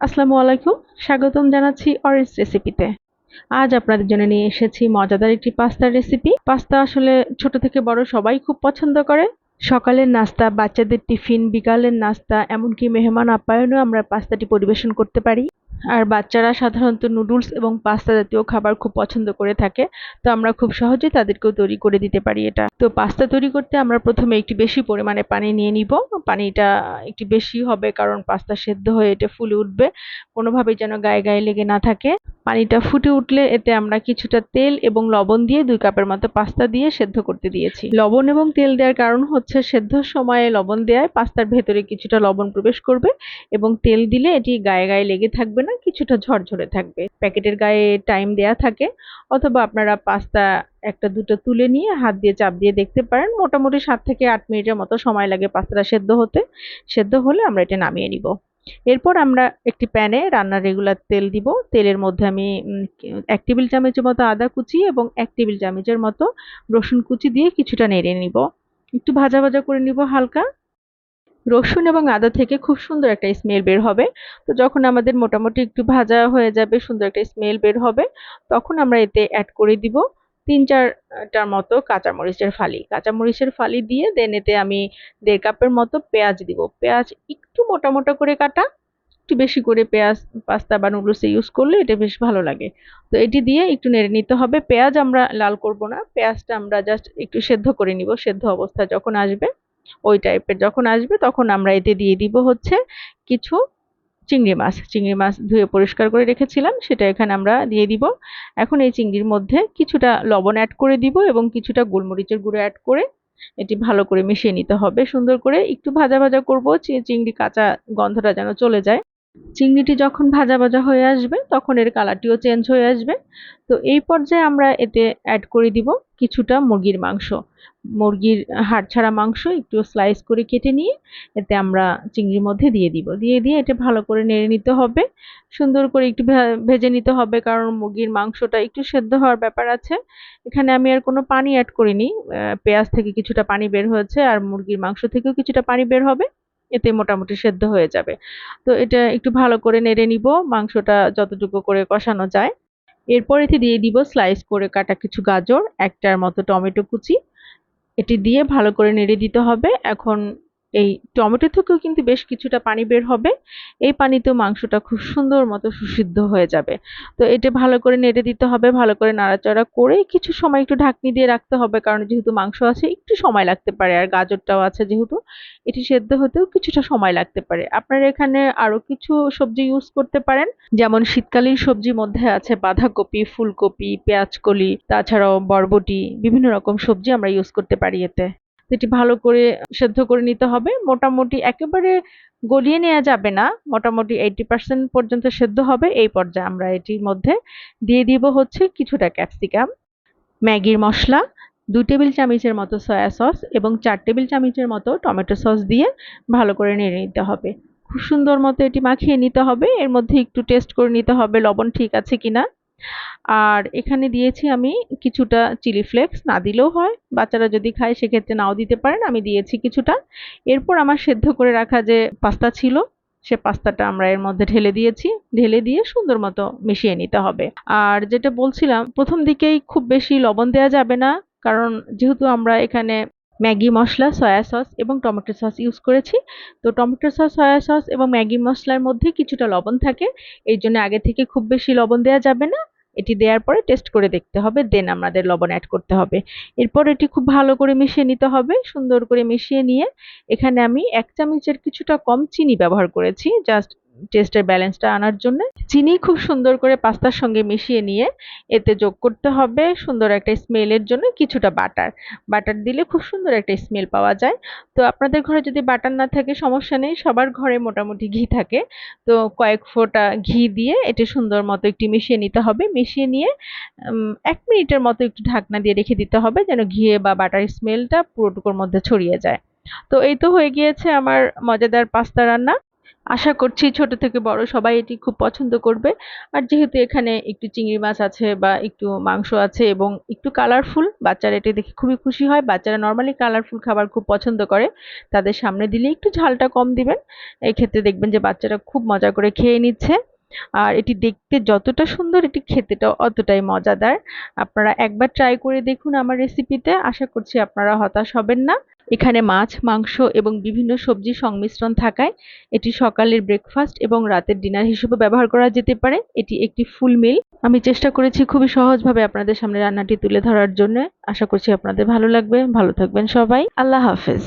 আসসালামু আলাইকুম, স্বাগতম জানাচ্ছি অরেঞ্জ রেসিপিতে আজ আপনাদের জন্য নিয়ে এসেছি মজাদার একটি পাস্তার রেসিপি পাস্তা আসলে ছোট থেকে বড় সবাই খুব পছন্দ করে। সকালের নাস্তা, বাচ্চাদের টিফিন, বিকালের নাস্তা, এমনকি মেহমান আপ্যায়নেও আমরা পাস্তাটি পরিবেশন করতে পারি। আর বাচ্চারা সাধারণত নুডলস এবং পাস্তা জাতীয় খাবার খুব পছন্দ করে থাকে, তো আমরা খুব সহজেই তাদেরকেও তৈরি করে দিতে পারি এটা। তো পাস্তা তৈরি করতে আমরা প্রথমে একটি বেশি পরিমাণে পানি নিয়ে নিব। পানিটা একটু বেশি হবে কারণ পাস্তা সেদ্ধ হয়ে এটা ফুলে উঠবে, কোনোভাবেই যেন গায়ে গায়ে লেগে না থাকে। পানিটা ফুটে উঠলে এতে আমরা কিছুটা তেল এবং লবণ দিয়ে দুই কাপের মতো পাস্তা দিয়ে সেদ্ধ করতে দিয়েছি। লবণ এবং তেল দেওয়ার কারণ হচ্ছে সেদ্ধর সময়ে লবণ দেওয়ায় পাস্তার ভেতরে কিছুটা লবণ প্রবেশ করবে এবং তেল দিলে এটি গায়ে গায়ে লেগে থাকবে না। কিছুটা ঝরঝরে থাকবে। প্যাকেটের গায়ে টাইম দেয়া থাকে, অথবা আপনারা পাস্তা একটা দুটো তুলে নিয়ে হাত দিয়ে চাপ দিয়ে দেখতে পারেন। মোটামুটি সাত থেকে আট মিনিটের মতো সময় লাগে পাস্তাটা সেদ্ধ হতে। সেদ্ধ হলে আমরা এটা নামিয়ে নিব। এরপর আমরা একটি প্যানে রান্নার রেগুলার তেল দিব। তেলের মধ্যে আমি এক টেবিল চামচের মতো আদা কুচি এবং এক টেবিল চামচের মতো রসুন কুচি দিয়ে কিছুটা নেড়ে নিব। একটু ভাজা ভাজা করে নিব হালকা। রসুন এবং আদা থেকে খুব সুন্দর একটা স্মেল বের হবে। তো যখন আমাদের মোটামুটি একটু ভাজা হয়ে যাবে, সুন্দর একটা স্মেল বের হবে, তখন আমরা এতে অ্যাড করে দিব তিন চারটার মতো কাঁচামরিচের ফালি। কাঁচামরিচের ফালি দিয়ে দেন এতে আমি দেড় কাপের মতো পেঁয়াজ দিব। পেঁয়াজ একটু মোটা মোটা করে কাটা, একটু বেশি করে পেঁয়াজ, পাস্তা বা নুডলসে ইউজ করলে এটা বেশ ভালো লাগে। তো এটি দিয়ে একটু নেড়ে নিতে হবে। পেঁয়াজ আমরা লাল করব না, পেঁয়াজটা আমরা জাস্ট একটু সেদ্ধ করে নিব, সেদ্ধ অবস্থা যখন আসবে। ওই টাইপের যখন আসবে তখন আমরা এতে দিয়ে দিব হচ্ছে কিছু চিংড়ি মাছ। চিংড়ি মাছ ধুয়ে পরিষ্কার করে রেখেছিলাম, সেটা এখানে আমরা দিয়ে দিব। এখন এই চিংড়ির মধ্যে কিছুটা লবণ অ্যাড করে দিব এবং কিছুটা গোলমরিচের গুঁড়ো অ্যাড করে এটি ভালো করে মিশিয়ে নিতে হবে। সুন্দর করে একটু ভাজা ভাজা করব চিংড়ি কাঁচা গন্ধটা যেন চলে যায়। চিংড়িটি যখন ভাজা ভাজা হয়ে আসবে, তখন এর কালারটিও চেঞ্জ হয়ে আসবে। তো এই পর্যায়ে আমরা এতে অ্যাড করে দিব কিছুটা মুরগির মাংস। মুরগির হাড় ছাড়া মাংস একটু স্লাইস করে কেটে নিয়ে এতে আমরা চিংড়ির মধ্যে দিয়ে দিব। দিয়ে দিয়ে এটা ভালো করে নেড়ে নিতে হবে। সুন্দর করে একটু ভেজে নিতে হবে কারণ মুরগির মাংসটা একটু সেদ্ধ হওয়ার ব্যাপার আছে। এখানে আমি আর কোনো পানি অ্যাড করিনি। পেঁয়াজ থেকে কিছুটা পানি বের হয়েছে আর মুরগির মাংস থেকেও কিছুটা পানি বের হবে। এতে মোটামুটি সেদ্ধ হয়ে যাবে। তো এটা একটু ভালো করে নেড়ে নিব, মাংসটা যতটুকু করে কষানো যায়। এরপর এতে দিয়ে দিব স্লাইস করে কাটা কিছু গাজর, একটার মতো টমেটো কুচি। এটি দিয়ে ভালো করে নেড়ে দিতে হবে। এখন এই টমেটো থেকেও কিন্তু বেশ কিছুটা পানি বের হবে। এই পানিতেও মাংসটা খুব সুন্দর মতো সুসিদ্ধ হয়ে যাবে। তো এটা ভালো করে নেড়ে দিতে হবে, ভালো করে নাড়াচাড়া করে কিছু সময় একটু ঢাকনি দিয়ে রাখতে হবে, কারণ যেহেতু মাংস আছে, একটু সময় লাগতে পারে। আর গাজরটাও আছে যেহেতু, এটি সেদ্ধ হতেও কিছুটা সময় লাগতে পারে। আপনারা এখানে আরও কিছু সবজি ইউজ করতে পারেন, যেমন শীতকালীন সবজির মধ্যে আছে বাঁধাকপি, ফুলকপি, পেঁয়াজকলি, তাছাড়াও বরবটি, বিভিন্ন রকম সবজি আমরা ইউজ করতে পারি এতে। এটি ভালো করে সেদ্ধ করে নিতে হবে। মোটামুটি একেবারে গলিয়ে নেওয়া যাবে না। মোটামুটি এইটি পার্সেন্ট পর্যন্ত সেদ্ধ হবে। এই পর্যায়ে আমরা এটির মধ্যে দিয়ে দিব হচ্ছে কিছুটা ক্যাপসিকাম ম্যাগির মশলা দু টেবিল চামচের মতো সয়া সস এবং চার টেবিল চামচের মতো টমেটো সস দিয়ে ভালো করে নেড়ে নিতে হবে। খুব সুন্দর মতো এটি মাখিয়ে নিতে হবে। এর মধ্যে একটু টেস্ট করে নিতে হবে। লবণ ঠিক আছে কিনা? আর এখানে দিয়েছি আমি কিছুটা চিলি ফ্লেক্স, না দিলেও হয়। বাচ্চারা যদি খায়, সেক্ষেত্রে নাও দিতে পারেন। আমি দিয়েছি কিছুটা। এরপর আমার সেদ্ধ করে রাখা যে পাস্তা ছিল, সে পাস্তাটা আমরা এর মধ্যে ঢেলে দিয়েছি। ঢেলে দিয়ে সুন্দর মতো মিশিয়ে নিতে হবে। আর যেটা বলছিলাম, প্রথম দিকেই খুব বেশি লবণ দেওয়া যাবে না, কারণ যেহেতু আমরা এখানে ম্যাগি মশলা, সয়া সস এবং টমেটো সস ইউজ করেছি। তো টমেটো সস, সয়া সস এবং ম্যাগি মশলার মধ্যে কিছুটা লবণ থাকে। এই জন্য আগে থেকে খুব বেশি লবণ দেওয়া যাবে না। এটি দেওয়ার পরে টেস্ট করে দেখতে হবে দেন আমাদের লবণ অ্যাড করতে হবে। এরপর এটি খুব ভালো করে মিশিয়ে নিতে হবে, সুন্দর করে মিশিয়ে নিয়ে এখানে আমি এক চামচের কিছুটা কম চিনি ব্যবহার করেছি জাস্ট টেস্টের ব্যালেন্সটা আনার জন্য। চিনি খুব সুন্দর করে পাস্তার সঙ্গে মিশিয়ে নিয়ে এতে যোগ করতে হবে সুন্দর একটা স্মেলের জন্য কিছুটা বাটার বাটার দিলে খুব সুন্দর একটা স্মেল পাওয়া যায়। তো আপনাদের ঘরে যদি বাটার না থাকে, সমস্যা নেই, সবার ঘরে মোটামুটি ঘি থাকে। তো কয়েক ফোঁটা ঘি দিয়ে এটি সুন্দর মতো একটু মিশিয়ে নিতে হবে। মিশিয়ে নিয়ে এক মিনিটের মতো একটু ঢাকনা দিয়ে রেখে দিতে হবে যেন ঘিয়ে বা বাটার স্মেলটা পুরোটুকুর মধ্যে ছড়িয়ে যায়। তো এই তো হয়ে গিয়েছে আমার মজাদার পাস্তা রান্না। আশা করছি ছোট থেকে বড় সবাই এটি খুব পছন্দ করবে। আর যেহেতু এখানে একটু চিংড়ি মাছ আছে বা একটু মাংস আছে এবং একটু কালারফুল বাচ্চারা এটি দেখে খুবই খুশি হয়। বাচ্চারা নর্মালি কালারফুল খাবার খুব পছন্দ করে। তাদের সামনে দিলে একটু ঝালটা কম দিবেন। এক্ষেত্রে দেখবেন যে বাচ্চারা খুব মজা করে খেয়ে নিচ্ছে। আর এটি দেখতে যতটা সুন্দর, এটি খেতেটাও অতটাই মজাদার। আপনারা একবার ট্রাই করে দেখুন আমার রেসিপিতে আশা করছি আপনারা হতাশ হবেন না। এখানে মাছ, মাংস এবং বিভিন্ন সবজির সংমিশ্রণ থাকায় এটি সকালের ব্রেকফাস্ট এবং রাতের ডিনার হিসেবে ব্যবহার করা যেতে পারে। এটি একটি ফুল মিল আমি চেষ্টা করেছি খুবই সহজভাবে আপনাদের সামনে রান্নাটি তুলে ধরার জন্য। আশা করছি আপনাদের ভালো লাগবে। ভালো থাকবেন সবাই। আল্লাহ হাফেজ।